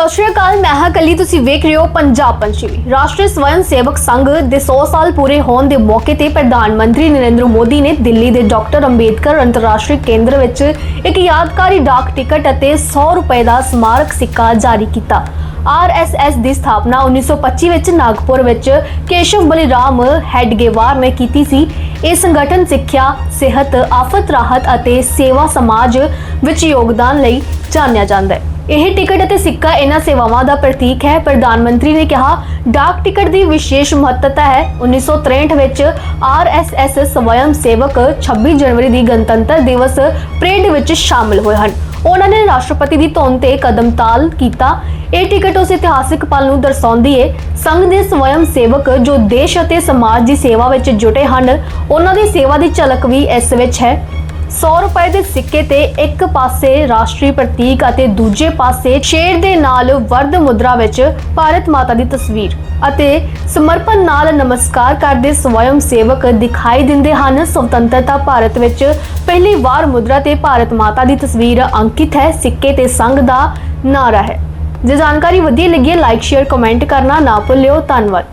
ਸਤਿ ਸ਼੍ਰੀ ਅਕਾਲ, ਮੈਂ ਹਾਂ ਕਲੀ। ਤੁਸੀਂ ਵੇਖ ਰਹੇ ਹੋ ਪੰਜਾਬ ਪੰਛੀ। ਰਾਸ਼ਟਰੀ ਸਵਯੰ ਸੇਵਕ ਸੰਘ ਦੇ 100 ਸਾਲ ਪੂਰੇ ਹੋਣ ਦੇ ਮੌਕੇ ਤੇ ਪ੍ਰਧਾਨ ਮੰਤਰੀ ਨਰਿੰਦਰ ਮੋਦੀ ਨੇ ਦਿੱਲੀ ਦੇ ਡਾਕਟਰ ਅੰਬੇਦਕਰ ਅੰਤਰਰਾਸ਼ਟਰੀ ਕੇਂਦਰ ਵਿੱਚ ਇੱਕ ਯਾਦਗਾਰੀ ਡਾਕ ਟਿਕਟ ਅਤੇ 100 ਰੁਪਏ ਦਾ ਸਮਾਰਕ ਸਿੱਕਾ ਜਾਰੀ ਕੀਤਾ। ਆਰਐਸਐਸ ਦੀ ਸਥਾਪਨਾ 1925 ਵਿੱਚ ਨਾਗਪੁਰ ਵਿੱਚ ਕੇਸ਼ਵ ਬਲੀਰਾਮ ਹੈਡਗੇਵਾਰ ਨੇ ਕੀਤੀ ਸੀ। ਇਹ ਸੰਗਠਨ ਸਿੱਖਿਆ, ਸਿਹਤ, ਆਫਤ, ਰਾਹਤ ਅਤੇ ਸੇਵਾ ਸਮਾਜ ਵਿੱਚ ਯੋਗਦਾਨ ਲਈ ਜਾਣਿਆ ਜਾਂਦਾ ਹੈ। ਇਹ ਟਿਕਟ ਅਤੇ ਸਿੱਕਾ ਇਹਨਾਂ ਸੇਵਾਵਾਂ ਦਾ ਪ੍ਰਤੀਕ ਹੈ। ਪ੍ਰਧਾਨ ਮੰਤਰੀ ਨੇ ਕਿਹਾ, ਡਾਕ ਟਿਕਟ ਦੀ ਵਿਸ਼ੇਸ਼ ਮਹੱਤਤਾ ਹੈ। 1963 ਵਿੱਚ ਆਰਐਸਐਸ ਸਵਯੰ ਸੇਵਕ 26 ਜਨਵਰੀ ਦੀ ਗਣਤੰਤਰ ਦਿਵਸ ਪਰੇਡ ਵਿੱਚ ਸ਼ਾਮਲ ਹੋਏ ਹਨ। ਉਹਨਾਂ ਨੇ ਰਾਸ਼ਟਰਪਤੀ ਦੀ ਧੌਣ ਤੇ ਕਦਮ ਤਾਲ ਕੀਤਾ। ਇਹ ਟਿਕਟ ਉਸ ਇਤਿਹਾਸਿਕ ਪਲ ਨੂੰ ਦਰਸਾਉਂਦੀ ਹੈ ਸੰਘ ਦੇ ਸਵੈਮ ਸੇਵਕ ਜੋ ਦੇਸ਼ ਅਤੇ ਸਮਾਜ ਦੀ ਸੇਵਾ ਵਿੱਚ ਜੁਟੇ ਹਨ, ਉਹਨਾਂ ਦੀ ਸੇਵਾ ਦੀ ਝਲਕ ਵੀ ਇਸ ਵਿੱਚ ਹੈ। 100 ਰੁਪਏ ਦੇ ਸਿੱਕੇ ਤੇ ਇੱਕ ਪਾਸੇ ਰਾਸ਼ਟਰੀ ਪ੍ਰਤੀਕ ਅਤੇ ਦੂਜੇ ਪਾਸੇ ਸ਼ੇਰ ਦੇ ਨਾਲ ਵਰਦ ਮੁਦਰਾ ਵਿੱਚ ਭਾਰਤ ਮਾਤਾ ਦੀ ਤਸਵੀਰ ਅਤੇ ਸਮਰਪਣ ਨਾਲ ਨਮਸਕਾਰ ਕਰਦੇ ਸਵੈਮ ਸੇਵਕ ਦਿਖਾਈ ਦਿੰਦੇ ਹਨ। ਸੁਤੰਤਰਤਾ ਭਾਰਤ ਵਿੱਚ ਪਹਿਲੀ ਵਾਰ ਮੁਦਰਾ ਤੇ ਭਾਰਤ ਮਾਤਾ ਦੀ ਤਸਵੀਰ ਅੰਕਿਤ ਹੈ। ਸਿੱਕੇ ਤੇ ਸੰਘ ਦਾ ਨਾਰਾ ਹੈ। ਜੇ ਜਾਣਕਾਰੀ ਵਧੀਆ ਲੱਗੀ ਹੈ ਲਾਈਕ ਸ਼ੇਅਰ ਕਮੈਂਟ ਕਰਨਾ ਨਾ ਭੁੱਲਿਓ। ਧੰਨਵਾਦ।